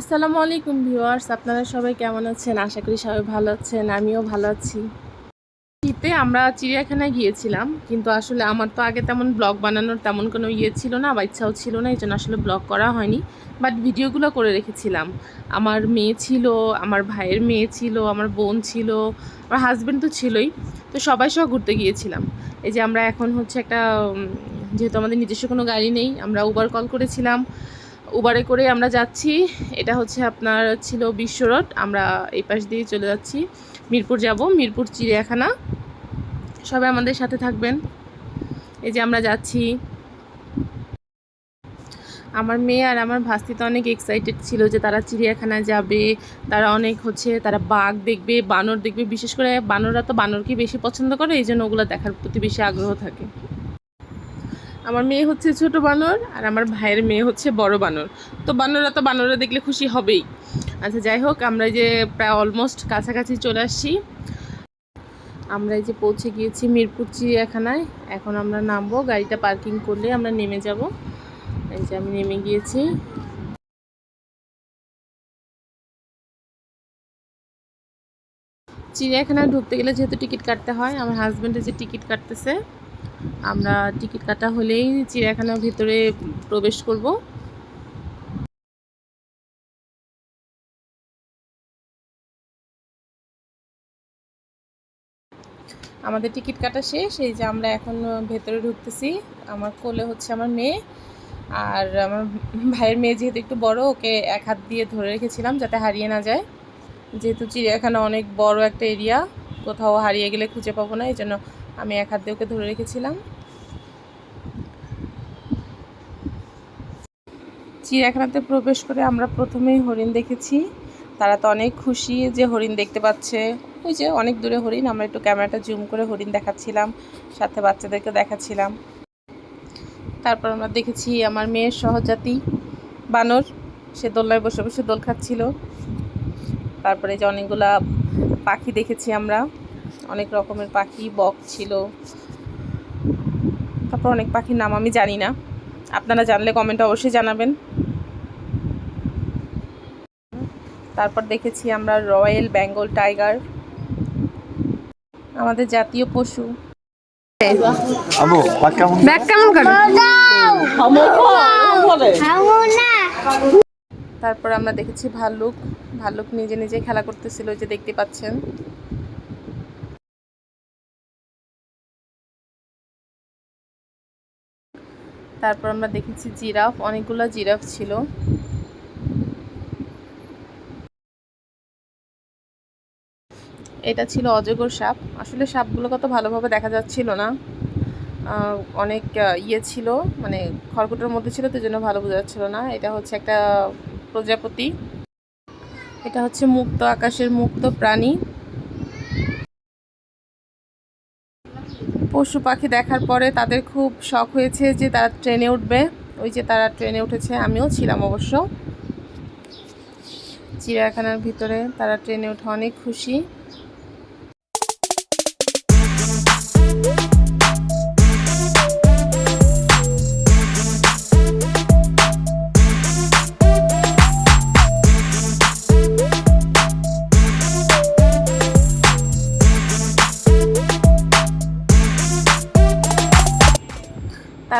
আসসালামু আলাইকুম ভিউয়ার্স, আপনারা সবাই কেমন আছেন? আশা করি সবাই ভালো আছেন, আমিও ভালো আছি। শীতে আমরা চিড়িয়াখানায় গিয়েছিলাম, কিন্তু আসলে আমার তো আগে তেমন ব্লগ বানানোর তেমন কোনো ইয়ে ছিল না বা ইচ্ছাও ছিল না, এই জন্য আসলে ব্লগ করা হয়নি। বাট ভিডিওগুলো করে রেখেছিলাম। আমার মেয়ে ছিল, আমার ভাইয়ের মেয়ে ছিল, আমার বোন ছিল, আমার হাজব্যান্ড তো ছিলই, তো সবাই সহ ঘুরতে গিয়েছিলাম। এই যে আমরা এখন হচ্ছে একটা যেহেতু আমাদের নিজস্ব কোনো গাড়ি নেই, আমরা উবার কল করেছিলাম। উবারে করে আমরা যাচ্ছি। এটা হচ্ছে আপনার ছিল বিশ্ব রোড আমরা এই পাশ দিয়ে চলে যাচ্ছি। মিরপুর যাব। মিরপুর, চিড়িয়াখানা। সবাই আমাদের সাথে থাকবেন। এই যে আমরা যাচ্ছি। আমার মেয়ে আর আমার ভাস্তি তো অনেক এক্সাইটেড ছিল যে তারা চিড়িয়াখানায় যাবে। তারা অনেক হচ্ছে, তারা বাঘ দেখবে, বানর দেখবে। বিশেষ করে বানররা তো বানরকে বেশি পছন্দ করে। এই জন্য ওগুলো দেখার প্রতি বেশি আগ্রহ থাকে। আমার মেয়ে হচ্ছে ছোট বানর আর আমার ভাইয়ের মেয়ে হচ্ছে বড় বানর। তো বানররা তো বানররা দেখলে খুশি হবেই। আচ্ছা যাই হোক, আমরা যে প্রায় অলমোস্ট কাছাকাছি চলে আসছি। আমরা এই যে পৌঁছে গিয়েছি মিরপুর চিড়িয়াখানায়। এখন আমরা নামবো, গাড়িটা পার্কিং করলে আমরা নেমে যাব। এই যে আমি নেমে গিয়েছি। চিড়িয়াখানায় ঢুকতে গেলে যেহেতু টিকিট কাটতে হয়, আমার হাজব্যান্ডের যে টিকিট কাটতেছে আমরা টিকিট কাটা হলেই চিড়িয়াখানার ভিতরে প্রবেশ করব। আমাদের টিকিট কাটা শেষ, এই যে আমরা এখন ভেতরে ঢুকতেছি। আমার কোলে হচ্ছে আমার মেয়ে, আর আমার ভাইয়ের মেয়ে যেহেতু একটু বড়, ওকে এক হাত দিয়ে ধরে রেখেছিলাম যাতে হারিয়ে না যায়। যেহেতু চিড়িয়াখানা অনেক বড় একটা এরিয়া, কোথাও হারিয়ে গেলে খুঁজে পাবো না, এই জন্য আমি এক হাত দিয়ে ওকে ধরে রেখেছিলাম। চিড়িয়াখানাতে প্রবেশ করে আমরা প্রথমেই হরিণ দেখেছি। তারা তো অনেক খুশি যে হরিণ দেখতে পাচ্ছে। ওই যে অনেক দূরে হরিণ, আমরা একটু ক্যামেরাটা জুম করে হরিণ দেখাচ্ছিলাম, সাথে বাচ্চাদেরকে দেখাচ্ছিলাম। তারপর আমরা দেখেছি আমার মেয়ের সহজাতি বানর, সে দোলনায় বসে বসে দোল খাচ্ছিল। তারপরে যে অনেকগুলা পাখি দেখেছি আমরা। অনেক রকমের পাখি বক ছিল। তারপর অনেক পাখির নাম আমি জানি না। আপনারা জানলে কমেন্টে অবশ্যই জানাবেন। তারপর দেখেছি আমরা রয়্যাল বেঙ্গল টাইগার আমাদের জাতীয় পশু। তারপর আমরা দেখেছি ভাল্লুক। ভাল্লুক নিজে নিজে খেলা করতেছিল যে দেখতে পাচ্ছেন। তারপর আমরা দেখেছি জিরাফ, অনেকগুলো জিরাফ ছিল। এটা ছিল অজগর সাপ। আসলে সাপগুলো কত ভালোভাবে দেখা যাচ্ছিল না। অনেক ইয়ে ছিল মানে খড়কুটোর মধ্যে ছিল, তো জন্য ভালো বোঝা যাচ্ছিল না। এটা হচ্ছে একটা প্রজাপতি। এটা হচ্ছে মুক্ত আকাশের মুক্ত প্রাণী। পশু পাখি দেখার পরে তাদের খুব শখ হয়েছে যে তারা ট্রেনে উঠবে। ওই যে তারা ট্রেনে উঠেছে, আমিও ছিলাম অবশ্য। চিড়িয়াখানার ভিতরে তারা ট্রেনে উঠে অনেক খুশি।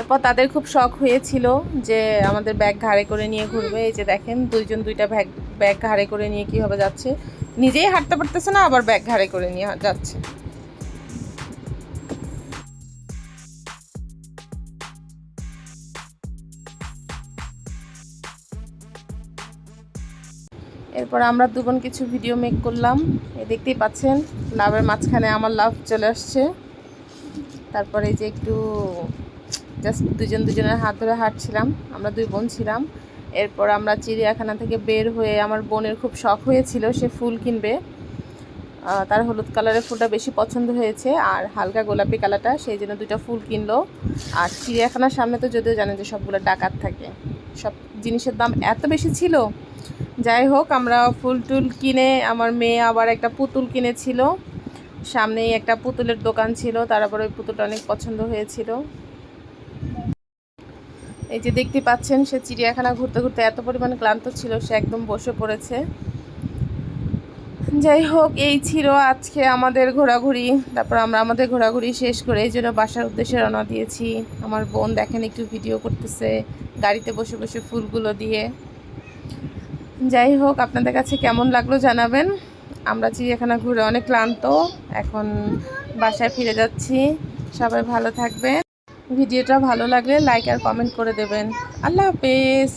তারপর তাদের খুব শখ হয়েছিল যে আমাদের ব্যাগ ঘাড়ে করে নিয়ে ঘুরবে। এই যে দেখেন, দুইজন দুইটা ব্যাগ ব্যাগ ঘাড়ে করে নিয়ে কীভাবে যাচ্ছে। নিজেই হাঁটতে পারতেছে না, আবার ব্যাগ ঘাড়ে করে নিয়ে যাচ্ছে। এরপর আমরা দুজন কিছু ভিডিও মেক করলাম। এ দেখতেই পাচ্ছেন, লাভের মাঝখানে আমার লাভ চলে আসছে। তারপরে যে একটু জাস্ট দুজন দুজনের হাত ধরে হাঁটছিলাম, আমরা দুই বোন ছিলাম। এরপর আমরা চিড়িয়াখানা থেকে বের হয়ে আমার বোনের খুব শখ হয়েছিল, সে ফুল কিনবে। তার হলুদ কালারের ফুলটা বেশি পছন্দ হয়েছে, আর হালকা গোলাপি কালারটা সেই জন্য দুইটা ফুল কিনলো। আর চিড়িয়াখানার সামনে তো যদিও জানেন যে সবগুলো ডাকাত থাকে, সব জিনিসের দাম এত বেশি ছিল। যাই হোক, আমরা ফুল টুল কিনে আমার মেয়ে আবার একটা পুতুল কিনেছিল। সামনেই একটা পুতুলের দোকান ছিল তারপর ওই পুতুলটা অনেক পছন্দ হয়েছিল। এই যে দেখতে পাচ্ছেন, সে চিড়িয়াখানা ঘুরতে ঘুরতে এত পরিমাণ ক্লান্ত ছিল, সে একদম বসে পড়েছে। যাই হোক, এই ছিল আজকে আমাদের ঘোরাঘুরি। তারপর আমরা আমাদের ঘোরাঘুরি শেষ করে এই জন্য বাসার উদ্দেশ্যে রওনা দিয়েছি। আমার বোন দেখেন একটু ভিডিও করতেছে, গাড়িতে বসে বসে ফুলগুলো দিয়ে। যাই হোক, আপনাদের কাছে কেমন লাগল জানাবেন। আমরা চিড়িয়াখানা ঘুরে অনেক ক্লান্ত, এখন বাসায় ফিরে যাচ্ছি। সবাই ভালো থাকবেন। ভিডিওটা ভালো লাগলে লাইক আর কমেন্ট করে দেবেন। আল্লাহ হাফেজ।